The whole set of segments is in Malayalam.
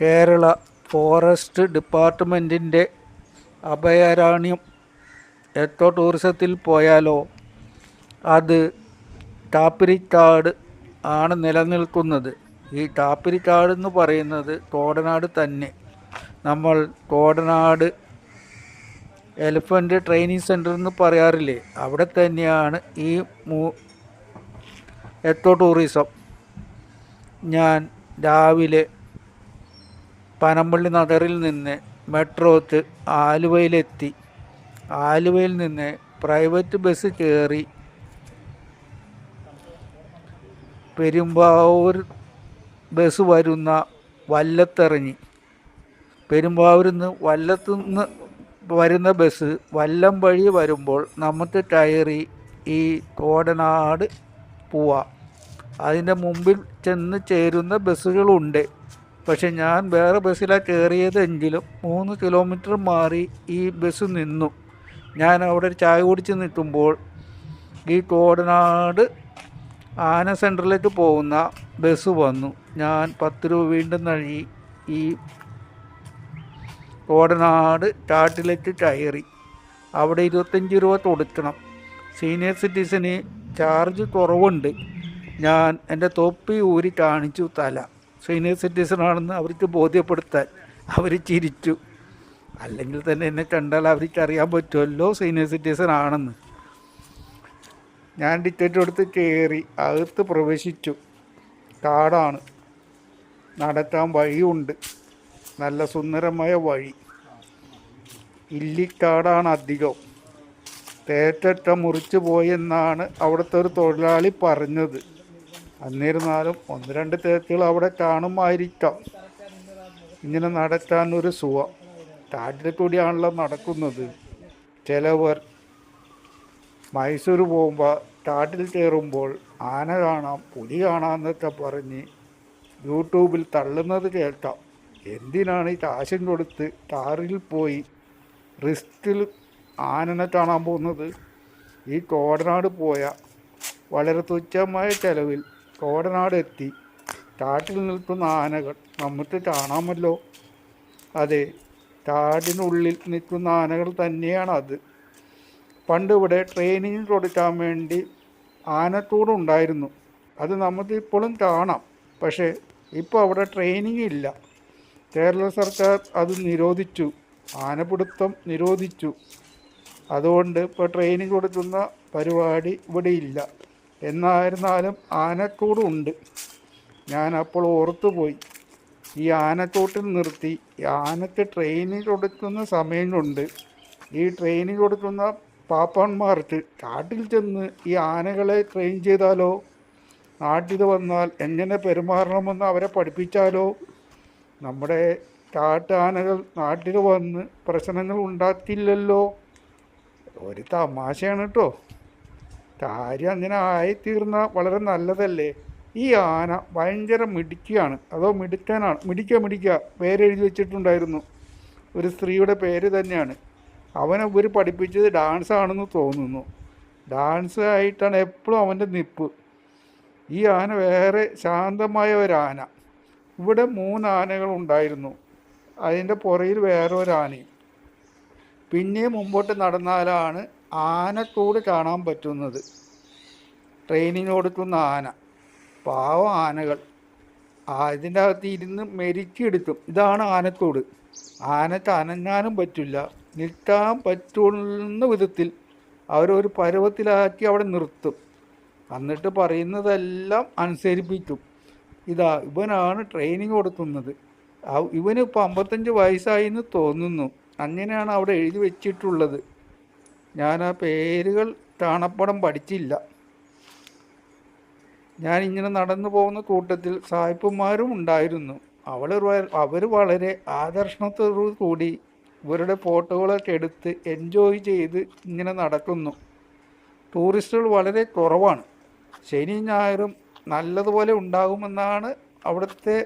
കേരള ഫോറസ്റ്റ് ഡിപ്പാർട്ട്മെന്റിന്റെ അഭയാരണ്യം എക്കോ ടൂറിസത്തിൽ പോയാലോ? അത് ടാപ്പിരിക്കാട് ആണ് നിലനിൽക്കുന്നത്. ഈ ടാപ്പിരിക്കാട് എന്ന് പറയുന്നത് തോടനാട് തന്നെ. നമ്മൾ തോടനാട് എലിഫന്റ് ട്രെയിനിങ് സെന്റർ എന്ന് പറയാറില്ലേ? അവിടെ തന്നെയാണ് ഈ മൂ എക്കോ ടൂറിസം ഞാൻ രാവിലെ പനമ്പള്ളി നഗറിൽ നിന്ന് മെട്രോത്ത് ആലുവയിലെത്തി. ആലുവയിൽ നിന്ന് പ്രൈവറ്റ് ബസ് കയറി പെരുമ്പാവൂർ ബസ് വരുന്ന വല്ലത്തിറങ്ങി പെരുമ്പാവൂരിൽ നിന്ന് വല്ലത്തു നിന്ന് വരുന്ന ബസ് വല്ലം വഴി വരുമ്പോൾ നമുക്ക് കയറി ഈ കോടനാട് പോവാം. അതിന്റെ മുമ്പിൽ ചെന്ന് ചേരുന്ന ബസ്സുകളുണ്ട് പക്ഷെ ഞാൻ വേറെ ബസ്സിലാണ് കയറിയതെങ്കിലും മൂന്ന് കിലോമീറ്റർ മാറി ഈ ബസ് നിന്നു. ഞാൻ അവിടെ ഒരു ചായ കുടിച്ച് നിൽക്കുമ്പോൾ ഈ കോടനാട് ആന സെന്ററിലേക്ക് പോകുന്ന ബസ് വന്നു. ഞാൻ പത്ത് രൂപ വീണ്ടും നൽകി. ഈ കോടനാട് ചാട്ടിലേക്ക് കയറി. അവിടെ ഇരുപത്തഞ്ച് രൂപ കൊടുക്കണം. സീനിയർ സിറ്റിസന് ചാർജ് കുറവുണ്ട്. ഞാൻ എന്റെ തൊപ്പി ഊരി കാണിച്ചു തല. സീനിയർ സിറ്റിസണാണെന്ന് അവർക്ക് ബോധ്യപ്പെടുത്താൻ അവർ ചിരിച്ചു. അല്ലെങ്കിൽ തന്നെ എന്നെ കണ്ടാൽ അവർക്ക് അറിയാൻ പറ്റുമല്ലോ സീനിയർ സിറ്റിസൺ ആണെന്ന് ഞാൻ ടിക്കറ്റ് എടുത്ത് കയറി അകത്ത് പ്രവേശിച്ചു. കാടാണ്. നടക്കാൻ വഴിയുണ്ട്. നല്ല സുന്ദരമായ വഴി. ഇല്ലിക്കാടാണ് അധികം. തേറ്ററ്റ മുറിച്ചു പോയെന്നാണ് അവിടുത്തെ ഒരു തൊഴിലാളി പറഞ്ഞത്. എന്നിരുന്നാലും ഒന്ന് രണ്ട് തേക്കുകൾ അവിടെ കാണുമായിരിക്കാം. ഇങ്ങനെ നടക്കാൻ ഒരു സുഖം. കാട്ടിൽ കൂടിയാണല്ലോ നടക്കുന്നത്. ചിലവർ മൈസൂർ പോകുമ്പോൾ കാട്ടിൽ കയറുമ്പോൾ ആന കാണാം പുലി കാണാമെന്നൊക്കെ പറഞ്ഞ് യൂട്യൂബിൽ തള്ളുന്നത് കേൾക്കാം. എന്തിനാണ് ഈ കാശും കൊടുത്ത് കാറിൽ പോയി റിസ്റ്റിൽ ആനനെ കാണാൻ പോകുന്നത്? ഈ കോടനാട് പോയ വളരെ തുച്ഛമായ ചെലവിൽ കോടനാട് എത്തി കാട്ടിൽ നിൽക്കുന്ന ആനകൾ നമുക്ക് കാണാമല്ലോ. അതെ കാടിനുള്ളിൽ നിൽക്കുന്ന ആനകൾ തന്നെയാണ് അത് പണ്ട് ഇവിടെ ട്രെയിനിങ് കൊടുക്കാൻ വേണ്ടി ആനത്തോടുണ്ടായിരുന്നു അത് നമുക്ക് ഇപ്പോഴും കാണാം. പക്ഷേ ഇപ്പോൾ അവിടെ ട്രെയിനിങ് ഇല്ല. കേരള സർക്കാർ അത് നിരോധിച്ചു. ആനപിടുത്തം നിരോധിച്ചു. അതുകൊണ്ട് ഇപ്പോൾ ട്രെയിനിങ് കൊടുക്കുന്ന പരിപാടി ഇവിടെ ഇല്ല. എന്നായിരുന്നാലും ആനക്കൂടുണ്ട്. ഞാൻ അപ്പോൾ ഓർത്തുപോയി. ഈ ആനക്കൂട്ടിൽ നിർത്തി. ഈ ആനയ്ക്ക് ട്രെയിനിൽ കൊടുക്കുന്ന സമയം കൊണ്ട് ഈ ട്രെയിനിൽ കൊടുക്കുന്ന പാപ്പന്മാർക്ക് കാട്ടിൽ ചെന്ന് ഈ ആനകളെ ട്രെയിൻ ചെയ്താലോ? നാട്ടിൽ വന്നാൽ എങ്ങനെ പെരുമാറണമെന്ന് അവരെ പഠിപ്പിച്ചാലോ? നമ്മുടെ കാട്ടാനകൾ നാട്ടിൽ വന്ന് പ്രശ്നങ്ങൾ ഉണ്ടാക്കില്ലല്ലോ. ഒരു തമാശയാണ് കേട്ടോ. കാര്യം അങ്ങനെ ആയിത്തീർന്ന വളരെ നല്ലതല്ലേ? ഈ ആന ഭയങ്കര മിടുക്കിയാണ്. അതോ മിടുക്കാനാണ്? മിടിക്കുക മിടിക്കുക പേരെഴുതി വെച്ചിട്ടുണ്ടായിരുന്നു. ഒരു സ്ത്രീയുടെ പേര് തന്നെയാണ്. അവനെ ഇവർ പഠിപ്പിച്ചത് ഡാൻസ് ആണെന്ന് തോന്നുന്നു. ഡാൻസ് ആയിട്ടാണ് എപ്പോഴും അവന്റെ നിപ്പ്. ഈ ആന വേറെ ശാന്തമായ ഒരാന. ഇവിടെ മൂന്ന് ആനകൾ ഉണ്ടായിരുന്നു അതിന്റെ പുറയിൽ വേറെ ഒരു ആനയും പിന്നെ മുമ്പോട്ട് നടന്നാലാണ് ആനക്കൂട് കാണാൻ പറ്റുന്നത്. ട്രെയിനിങ് കൊടുക്കുന്ന ആന. പാവ ആനകൾ. അതിന്റെ അകത്ത് ഇരുന്ന് മെരുക്കിയെടുക്കും ഇതാണ് ആനക്കൂട് ആനക്ക് അനങ്ങാനും പറ്റില്ല. നിൽക്കാൻ പറ്റുന്ന വിധത്തിൽ അവരൊരു പരുവത്തിലാക്കി അവിടെ നിർത്തും. എന്നിട്ട് പറയുന്നതെല്ലാം അനുസരിപ്പിക്കും. ഇതാ ഇവനാണ് ട്രെയിനിങ് കൊടുക്കുന്നത്. ഇവനിപ്പോൾ അമ്പത്തഞ്ച് വയസ്സായി എന്ന് തോന്നുന്നു. അങ്ങനെയാണ് അവിടെ എഴുതി വെച്ചിട്ടുള്ളത്. ഞാൻ ആ പേരുകൾ കാണപ്പടം പഠിച്ചില്ല. ഞാൻ ഇങ്ങനെ നടന്നു പോകുന്ന കൂട്ടത്തിൽ സായിപ്പന്മാരും ഉണ്ടായിരുന്നു. അവൾ അവർ വളരെ ആകർഷണത്തോടു കൂടി ഇവരുടെ ഫോട്ടോകളൊക്കെ എടുത്ത് എൻജോയ് ചെയ്ത് ഇങ്ങനെ നടക്കുന്നു. ടൂറിസ്റ്റുകൾ വളരെ കുറവാണ്. ശനി ഞായറും നല്ലതുപോലെ ഉണ്ടാകുമെന്നാണ് അവിടുത്തെ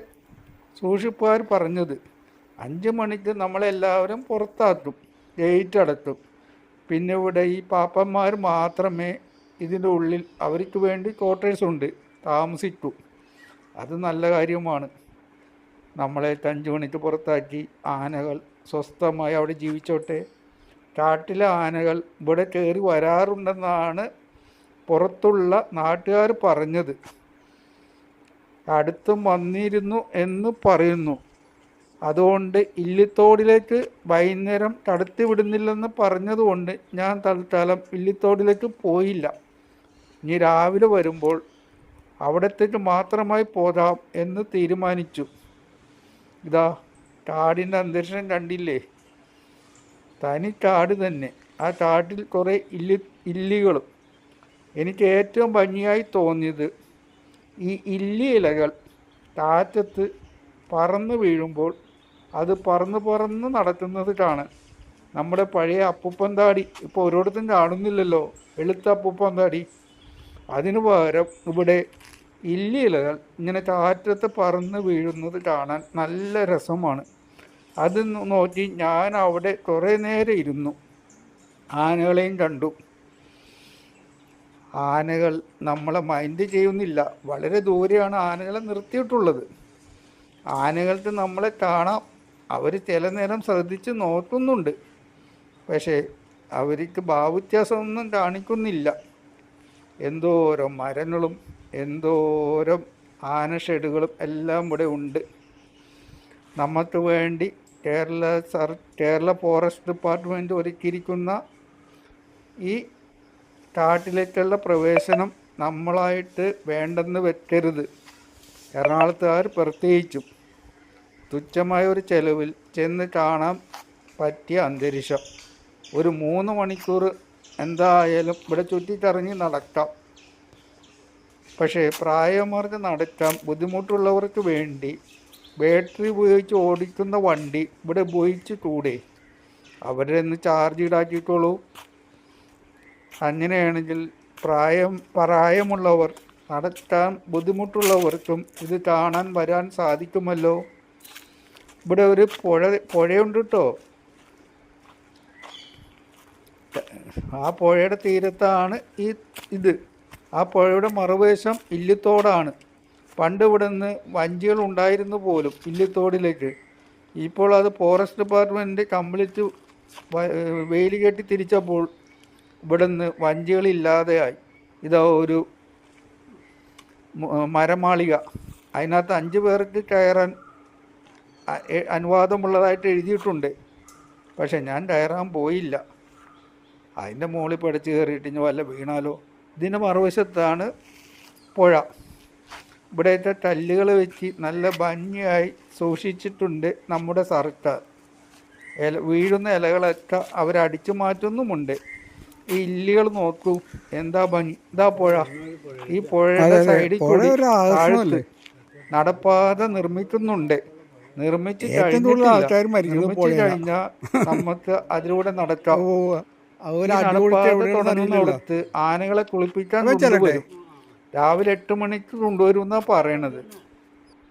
സൂക്ഷിപ്പുകാർ പറഞ്ഞത്. അഞ്ച് മണിക്ക് നമ്മളെല്ലാവരും പുറത്താക്കും ഗേറ്റ് അടക്കും. പിന്നെ ഇവിടെ ഈ പാപ്പന്മാർ മാത്രമേ ഇതിന്റെ ഉള്ളിൽ അവർക്ക് വേണ്ടി ക്വാർട്ടേഴ്സ് ഉണ്ട് താമസിക്കൂ. അത് നല്ല കാര്യമാണ്. നമ്മളെ അഞ്ച് മണിക്ക് പുറത്താക്കി ആനകൾ സ്വസ്ഥമായി അവിടെ ജീവിച്ചോട്ടെ. കാട്ടിലെ ആനകൾ ഇവിടെ കയറി വരാറുണ്ടെന്നാണ് പുറത്തുള്ള നാട്ടുകാർ പറഞ്ഞത്. അടുത്തും വന്നിരുന്നു എന്ന് പറയുന്നു. അതുകൊണ്ട് ഇല്ലിത്തോടിലേക്ക് വൈകുന്നേരം തടുത്തി വിടുന്നില്ലെന്ന് പറഞ്ഞതുകൊണ്ട് ഞാൻ തൽക്കാലം ഇല്ലിത്തോടിലേക്ക് പോയില്ല. ഇനി രാവിലെ വരുമ്പോൾ അവിടത്തേക്ക് മാത്രമായി പോകാം എന്ന് തീരുമാനിച്ചു. ഇതാ കാടിന്റെ അന്തരീക്ഷം കണ്ടില്ലേ? തനി കാട് തന്നെ. ആ കാട്ടിൽ കുറേ ഇല്ലി ഇല്ലികളും. എനിക്ക് ഏറ്റവും ഭംഗിയായി തോന്നിയത് ഈ ഇല്ലി ഇലകൾ കാറ്റത്ത് പറന്ന് വീഴുമ്പോൾ അത് പറന്ന് പറന്ന് നടക്കുന്നത് കാണാൻ. നമ്മുടെ പഴയ അപ്പൂപ്പന്താടി ഇപ്പോൾ ഓരോരുത്തരും കാണുന്നില്ലല്ലോ. വെളുത്ത അപ്പൂപ്പന്താടി അതിനു പകരം ഇവിടെ ഇല്ലിയിലകൾ ഇങ്ങനെ കാറ്റത്ത് പറന്ന് വീഴുന്നത് കാണാൻ നല്ല രസമാണ്. അത് നോക്കി ഞാൻ അവിടെ കുറേ നേരം ഇരുന്നു. ആനകളെയും കണ്ടു. ആനകൾ നമ്മളെ മൈൻഡ് ചെയ്യുന്നില്ല. വളരെ ദൂരെയാണ് ആനകളെ നിർത്തിയിട്ടുള്ളത്. ആനകൾക്ക് നമ്മളെ കാണാം അവർ ചില നേരം ശ്രദ്ധിച്ച് നോക്കുന്നുണ്ട്. പക്ഷേ അവർക്ക് ഭാവവ്യത്യാസമൊന്നും കാണിക്കുന്നില്ല. എന്തോരം മരങ്ങളും എന്തോരം ആന ഷെഡുകളും എല്ലാം ഇവിടെ ഉണ്ട്. നമുക്ക് വേണ്ടി Kerala sir Kerala forest department ഒരുക്കിയിരിക്കുന്ന ഈ കാട്ടിലേക്കുള്ള പ്രവേശനം നമ്മളായിട്ട് വേണ്ടെന്ന് വെക്കരുത്. എറണാകുളത്തുകാർ പ്രത്യേകിച്ചും. തുച്ഛമായ ഒരു ചെലവിൽ ചെന്ന് കാണാൻ പറ്റിയ അന്തരീക്ഷം. ഒരു മൂന്ന് മണിക്കൂർ എന്തായാലും ഇവിടെ ചുറ്റിക്കറങ്ങി നടക്കാം. പക്ഷേ പ്രായമാർക്ക് നടക്കാൻ ബുദ്ധിമുട്ടുള്ളവർക്ക് വേണ്ടി ബാറ്ററി ഉപയോഗിച്ച് ഓടിക്കുന്ന വണ്ടി ഇവിടെ ഉപയോഗിച്ച് കൂടെ. അവരെ ഒന്ന് ചാർജ് ഈടാക്കിയിട്ടുള്ളൂ അങ്ങനെയാണെങ്കിൽ പ്രായം പ്രായമുള്ളവർ നടക്കാൻ ബുദ്ധിമുട്ടുള്ളവർക്കും ഇത് കാണാൻ വരാൻ സാധിക്കുമല്ലോ. ഇവിടെ ഒരു പുഴ പുഴയുണ്ട് കേട്ടോ ആ പുഴയുടെ തീരത്താണ് ഈ ഇത്. ആ പുഴയുടെ മറുവശം ഇല്ലിത്തോടാണ്. പണ്ട് ഇവിടെ നിന്ന് വഞ്ചികൾ ഉണ്ടായിരുന്നു പോലും ഇല്ലിത്തോടിലേക്ക്. ഇപ്പോൾ അത് ഫോറസ്റ്റ് ഡിപ്പാർട്ട്മെന്റ് കംപ്ലീറ്റ് വെയിൽ കെട്ടി തിരിച്ചപ്പോൾ ഇവിടെ നിന്ന് വഞ്ചികളില്ലാതെയായി ഇതാ ഒരു മരമാളിക. അതിനകത്ത് അഞ്ച് പേർക്ക് കയറാൻ അനുവാദമുള്ളതായിട്ട് എഴുതിയിട്ടുണ്ട്. പക്ഷേ ഞാൻ കയറാൻ പോയില്ല. അതിന്റെ മുകളിൽ പഠിച്ച് കയറിയിട്ട് ഇനി വല്ല വീണാലോ? ഇതിന്റെ മറുവശത്താണ് പുഴ. ഇവിടെയൊക്കെ കല്ലുകൾ വെച്ച് നല്ല ഭംഗിയായി സൂക്ഷിച്ചിട്ടുണ്ട് നമ്മുടെ സർക്കാർ. ഇല വീഴുന്ന ഇലകളൊക്കെ അവരടിച്ചു മാറ്റുന്നുമുണ്ട്. ഈ ഇല്ലികൾ നോക്കൂ. എന്താ ഭംഗി? എന്താ പുഴ. ഈ പുഴയുടെ സൈഡിൽ കൂടി നടപ്പാത നിർമ്മിക്കുന്നുണ്ട്. നിർമ്മിച്ച് കഴിഞ്ഞ. ആൾക്കാർ നിർമ്മിച്ച്. കഴിഞ്ഞാൽ നമുക്ക് അതിലൂടെ നടക്കാം. ആനകളെ കുളിപ്പിക്കാൻ? കൊണ്ടുവരും. രാവിലെ എട്ട് മണിക്ക് കൊണ്ടുവരും എന്നാ പറയണത്.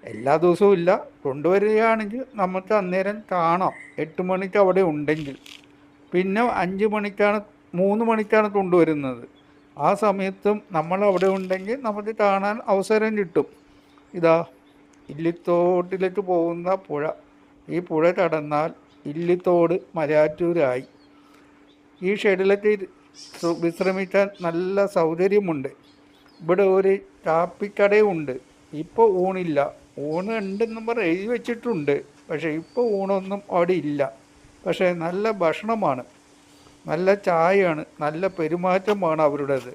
എല്ലാ ദിവസവും ഇല്ല. കൊണ്ടുവരികയാണെങ്കിൽ നമുക്ക് അന്നേരം കാണാം. എട്ട് മണിക്ക് അവിടെ ഉണ്ടെങ്കിൽ. പിന്നെ അഞ്ച് മണിക്കാണ് മൂന്ന് മണിക്കാണ് കൊണ്ടുവരുന്നത്. ആ സമയത്തും നമ്മൾ അവിടെ ഉണ്ടെങ്കിൽ നമുക്ക് കാണാൻ അവസരം കിട്ടും. ഇതാ. ഇല്ലിത്തോട്ടിലേക്ക് പോകുന്ന പുഴ. ഈ പുഴ കടന്നാൽ ഇല്ലിത്തോട് മലയാറ്റൂരായി. ഈ ഷെഡിലൊക്കെ വിശ്രമിക്കാൻ നല്ല സൗകര്യമുണ്ട്. ഇവിടെ ഒരു കാപ്പിക്കടയുണ്ട്. ഇപ്പോൾ ഊണില്ല. ഊണ് ഉണ്ടെന്നും പറഞ്ഞ് എഴുതി വെച്ചിട്ടുണ്ട്. പക്ഷേ ഇപ്പോൾ ഊണൊന്നും അവിടെ ഇല്ല. പക്ഷേ നല്ല ഭക്ഷണമാണ്. നല്ല ചായയാണ്. നല്ല പെരുമാറ്റമാണ് അവരുടേത്.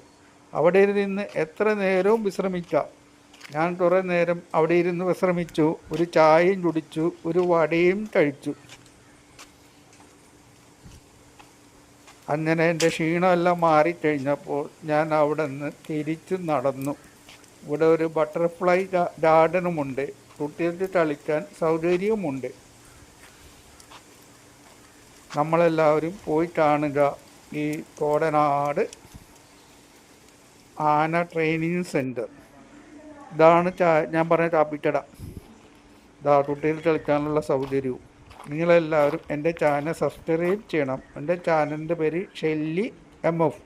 അവിടെ നിന്ന് എത്ര നേരവും വിശ്രമിക്കാം. ഞാൻ കുറേ നേരം അവിടെ ഇരുന്ന് വിശ്രമിച്ചു ഒരു ചായയും കുടിച്ചു ഒരു വടയും കഴിച്ചു. അങ്ങനെ എന്റെ ക്ഷീണമെല്ലാം മാറിക്കഴിഞ്ഞപ്പോൾ ഞാൻ അവിടെ നിന്ന് തിരിച്ച് നടന്നു. ഇവിടെ ഒരു ബട്ടർഫ്ലൈ ഗാർഡനുമുണ്ട്. കുട്ടികൾക്ക് കളിക്കാൻ സൗകര്യവുമുണ്ട്. നമ്മളെല്ലാവരും പോയി കാണുക. ഈ കോടനാട് ആന ട്രെയിനിങ് സെന്റർ ഇതാണ് ചാ ഞാൻ പറഞ്ഞ ചാപ്പിക്കട കുട്ടികൾ കളിക്കാനുള്ള സൗകര്യവും നിങ്ങളെല്ലാവരും എന്റെ ചാനൽ സബ്സ്ക്രൈബ് ചെയ്യണം. എന്റെ ചാനലിന്റെ പേര് ഷെല്ലി എം എഫ്